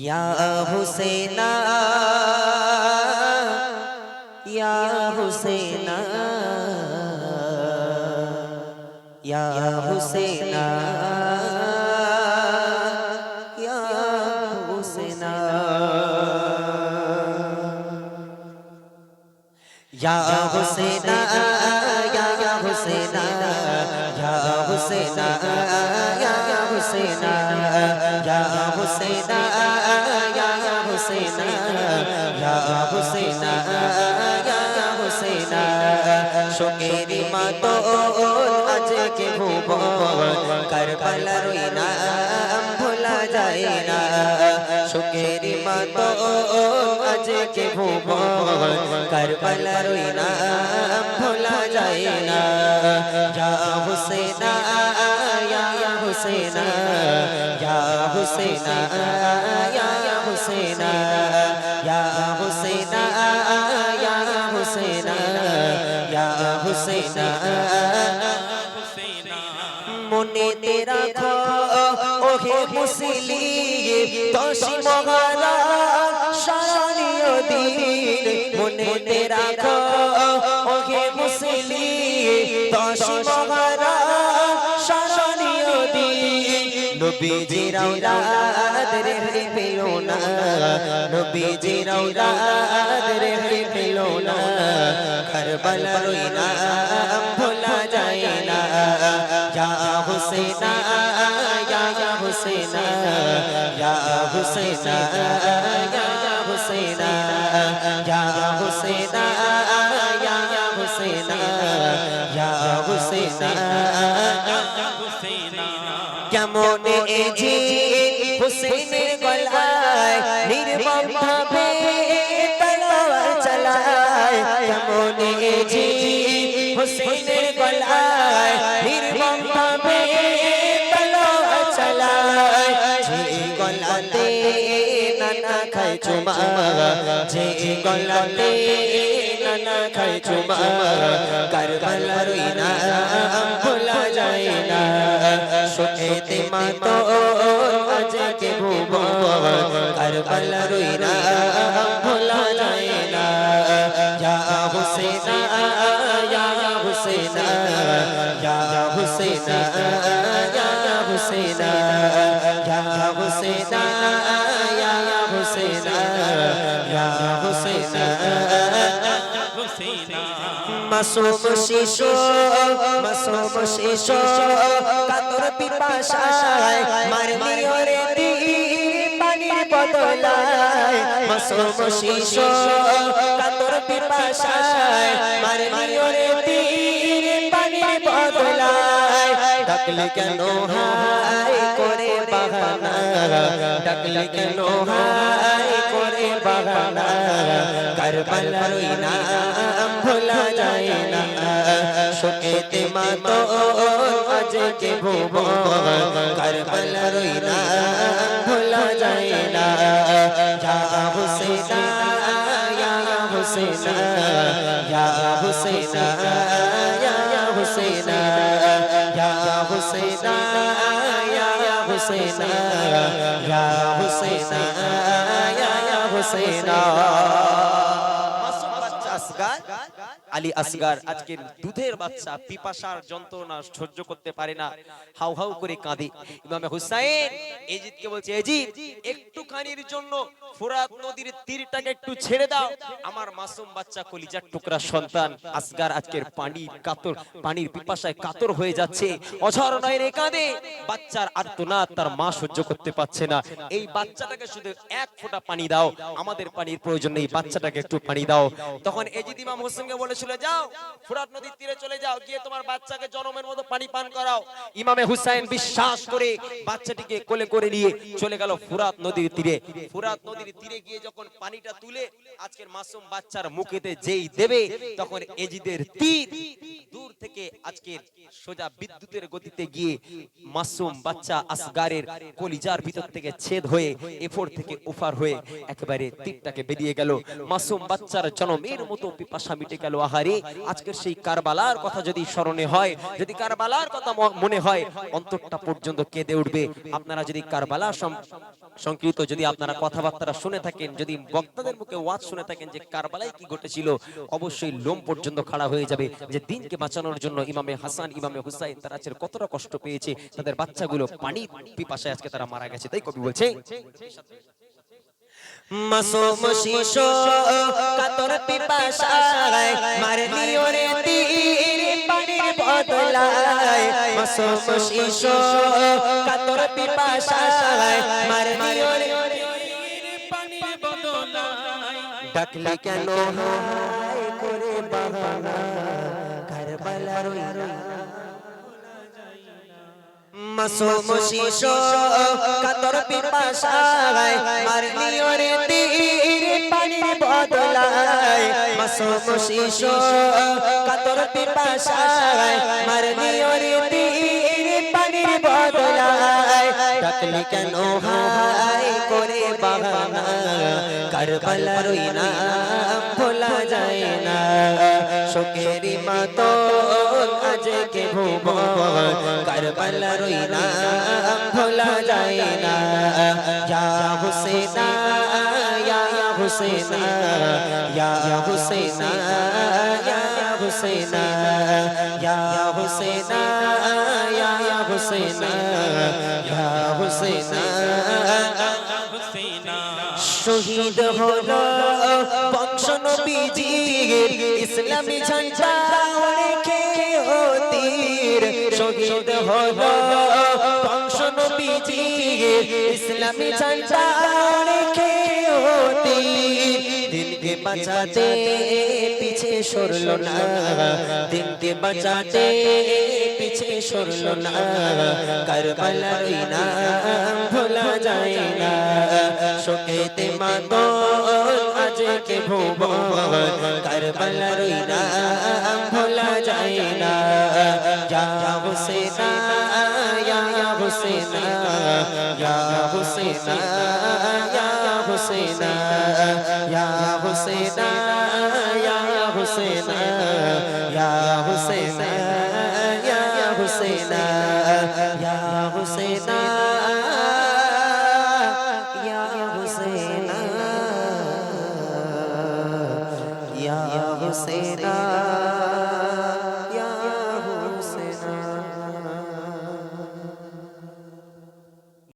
ইয়া হুসেনা ইয়া হুসেনা ইয়া হুসেনা ইয়া হুসেনা ইয়া হুসেনা ইয়া হুসেনা ইয়া হুসেনা ইয়া হুসেনা ইয়া হুসেনা হুসেনা ইয়া হুসেনা ইয়া হুসেনা শোকেরি মাতো আজকে ভুবন কারবালার ওই নাম ভোলা যায় না শোকেরি মাতো আজকে ভুবন কারবালার ওই নাম ভোলা যায় না ইয়া হুসেনা ইয়া হুসেনা ইয়া হুসেনা ইয়া حسین یا حسین یا حسین یا حسین মনে তেরা খো ওহে মুসলি তোষি মহারা সারানিয় দিন মনে তেরা খো ওহে মুসলি তোষি নবীজি রাউলাদ রে পেল না নবীজি রাউলাদ রে পেল না কারবালার ওই নাম ভোলা যায় না। ইয়া হুসেনা ইয়া হুসেনা ইয়া হুসেনা কেমন এ জি হুসেনের গলায় নির্মম ভাবে তলোয়ার চালায়, কেমন এ জি হুসেনের গলায় নির্মম ভাবে তলোয়ার চালায়, যে গলাতে নানা খায় চুমা, যে গলাতে নানা খায় চুমা, কারবালার ওই ভোলা যায় না। শোকেতে মাতো আজকে ভুবন কারবালার ওই নাম ভোলা যায় না ইয়া হুসেনা ইয়া হুসেনা ইয়া হুসেনা ইয়া হুসেনা ইয়া হুসেনা ইয়া হুসেনা ইয়া হুসেনা মাসুম শিশু মাসুম শিশু, কাতর পিপাসায় মারলি ওরে তীর পানির বদলায়। মাসুম শিশু, কাতর পিপাসায় মারলি ওরে তীর পানির বদলায়। ডাকলে কেন হাই করে বাহানা ডাকলে কেন হাই করে বাহানা কারবালার ওই নাম ভোলা যায় না। শোকেতে মাতো আজকে ভুবন কারবালার ওই নাম ভোলা যায় না। ইয়া হুসেনা ইয়া হুসেনা ইয়া হুসেনা ইয়া হুসেনা ইয়া হুসেনা হুসেনা ইয়া হুসেনা ইয়া হুসেনা মাসুম বাচ্চা আসগার আলী আসগার আজকের দুধের বাচ্চা, পিপাসার যন্ত্রণা সহ্য করতে পারে না। হাউ হাউ করে কাঁদে। ইমামে হুসাইন এজিদকে বলছে, এজিদ, একটুখানির জন্য ফোরাত নদীর তীরটাকে একটু ছেড়ে দাও। আমার মাসুম বাচ্চা কলিজার টুকরা সন্তান আসগার আজকের পানি কাতর, পানির পিপাসায় কাতর হয়ে যাচ্ছে। অঝর রে কাঁদে। বাচ্চার আর্তনাদ তার মা সহ্য করতে পারছে না। এই বাচ্চাটাকে শুধু এক ফোঁটা পানি দাও। আমাদের পানির প্রয়োজন নেই। বাচ্চাটাকে একটু পানি দাও। তখন এজিদ ইমাম হোসেনকে বলেছিল যাও, ফুরাত নদীর তীরে চলে যাও, গিয়ে তোমার বাচ্চাকে জনমের মতো পানি পান করাও। ইমামে হুসাইন বিশ্বাস করে বাচ্চাটিকে কোলে করে নিয়ে চলে গেল ফুরাত নদীর তীরে। ফুরাত নদীর তীরে গিয়ে যখন পানিটা তুলে, আজকের মাসুম বাচ্চার মুখেতে যেই দেবে, তখন এজিদের তীর থেকে আজকের সোজা বিদ্যুতের গতিতে গিয়ে মাসুম বাচ্চা আসগারের কলিজার ভিতর থেকে ছেদ হয়ে এফোর থেকে উফার হয়ে একেবারে তীরটাকে বেরিয়ে গেল। মাসুম বাচ্চার জনমের মতো পিপাসা মিটে গেল। আহারে, আজকের সেই কারবালার কথা যদি স্মরণে হয়, যদি কারবালার কথা মনে হয়, অন্তরটা পর্যন্ত কেঁদে উঠবে। আপনারা যদি কারবালা সংকৃত যদি আপনারা কথাবার্তা শুনে থাকেন, যদি বক্তাদের মুখে ওয়াজ শুনে থাকেন যে কারবালায় কি ঘটেছিল, অবশ্যই লোম পর্যন্ত খাড়া হয়ে যাবে, যে দিনকে বাঁচানোর জন্য ইমামে হাসান, ইমামে হুসাইন তারা আজকে কতটা কষ্ট পেয়েছে, তাদের বাচ্চাগুলো পানি পিপাসায় আজকে তারা মারা গেছে, তাই কবি বলছে। মাসুম শিশু কাতর পিপাসায় মারলি ওরে তীর পানির বদলায়। মাসুম শিশু কাতর পিপাসায় মারলি ওরে ডাকলি কেন করে বাহানা? কারবালার মাসুম শিশু কাতর পিপাসায় মারলি ওরে তীর পানির বদলায় মাসুম শিশু কাতর পিপাসায় মারলি ওরে তীর পানির বদলায় ডাকলি কেন হাই করে বাহানা? কারবালার ওই নাম ভোলা যায় না। শোকেরি মাতো আজকে ভুবন কারবালার ওই নাম ভোলা যায় না। ইয়া হুসেনা ইয়া হুসেনা ইয়া হুসেনা ইয়া হুসেনা ইয়া হুসেনা ইয়া হুসেনা ইয়া হুসেনা। শহীদ হলো বংশ নবীজির ইসলামী ঝান্ডা রেখে তীর শহীদ হলো বংশ নবীজির ইসলামী ঝান্ডা রেখে তীর দিনকে বাঁচাতে পিছে সরলো না। দিনকে বাঁচাতে পিছে সরলো না কারবালার নাম ভোলা যায় না। শোকেতে মাতন আজকে ভুবন কারবালার নাম ভোলা যায় না। ইয়া হুসেনা ইয়া হুসেনা ইয়া হুসেনা ইয়া হুসেনা ইয়া হুসেনা ইয়া হুসেনা ইয়া হুসেনা হুসেনা ইয়া হুসেনা ইয়া হুসেনা ইয়া হুসেনা